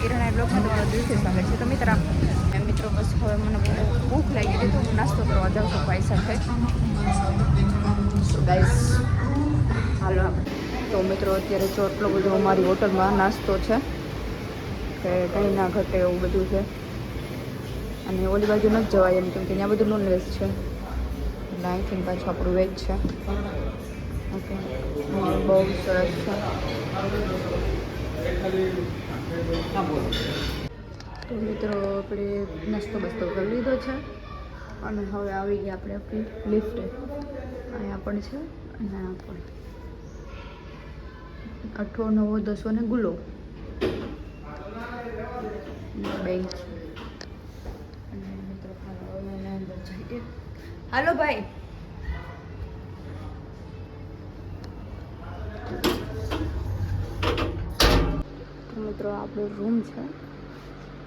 કિરણા બ્લોગમાં તમારું દિલથી સ્વાગત છે. તો મિત્ર મિત્રો, બસ હવે મને બહુ ભૂખ લાગી ગઈ તો હું નાસ્તો કરવા જાઉં છું ભાઈ સાથે. હાલો તો મિત્રો, અત્યારે જો એટલો બધો અમારી હોટલમાં નાસ્તો છે, કે કંઈ ના ઘટે એવું બધું છે. અને ઓલી બાજુ નથી જવાય એમ કેમ કે ત્યાં બધું નોનવેજ છે. એટલે થિંક પાછું આપણું વેજ છે. ઓકે બહુ સરસ છે. તો મિત્રો આપણે નાસ્તો બસ્તો કરી લીધો છે. અને હવે આવી ગયા આપણે આપણી લિફ્ટે. અહીંયા પણ છે અને આ પણ. અઠો નવો, દસો ને ગુલો. બેંક અને મિત્રો હાલો ભાઈ. મિત્રો, આપણો રૂમ છે.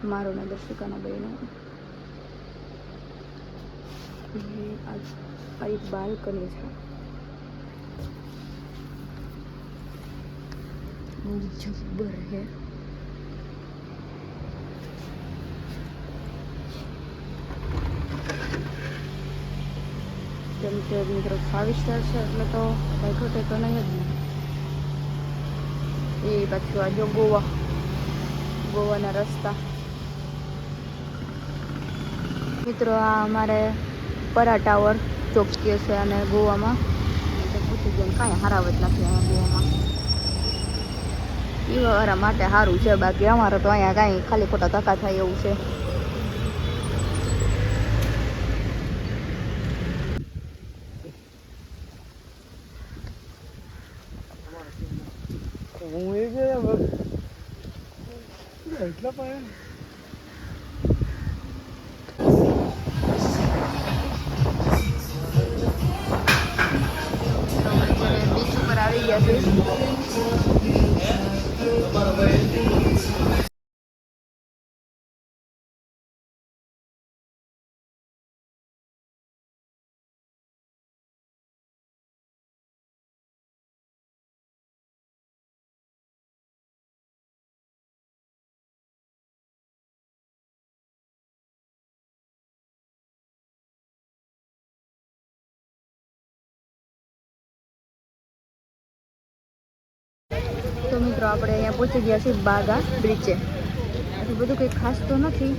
મારો ને દર્શિકાના બહેનો. આ એક બાલ્કની છે. બહુ જબ્બર હે કેમ કે મિત્રો ફાઇવ સ્ટાર છે એટલે તો કંઈ ઘટે તો નહીં જ એ પાછું આ ગોવા. ગોવાના રસ્તા. મિત્રો, આ અમારે પરા ટાવર ચોકીએ છે અને ગોવામાં. પૂછી ગયું, કાંઈ હારાવત નથી અહીંયા ગોવામાં. એ વાળા માટે સારું છે, બાકી અમારે તો અહીંયા કાંઈ ખાલી ખોટા ધક્કા થાય એવું છે. હું એ ગયા साईडला पाय તો મિત્રો આપણે અહીંયા પહોંચી ગયા છીએ બાગા બ્રિચે. એટલું બધું કંઈ ખાસ તો નથી.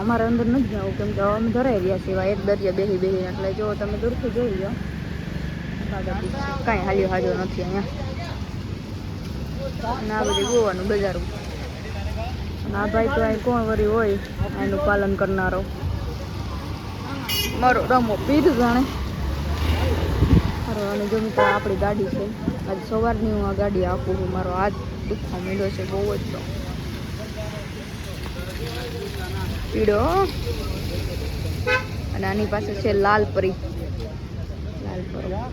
અમારે અંદર નથી જવું, કેમ કે અમે ધરાઈ રહ્યા છીએ એક દરિયા બેહી બેહી એટલે જો તમે દૂરથી જોઈ લો. બાગા બ્રિજ કાંઈ હાલ્યો હાજો નથી અહીંયા. આ બધી ગોવાનું બજારું. આ ભાઈ તો અહીં કોણ વરી હોય? એનું પાલન કરનારો. મારો રમો પીધું જાણે. અને જો આપણી ગાડી છે. આજ સવારની હું આ ગાડી આપું છું મારો હાથ દુખવા મળ્યો છે, બહુ જ તો. પીડો અને આની પાસે છે લાલ પરી. લાલ પરી.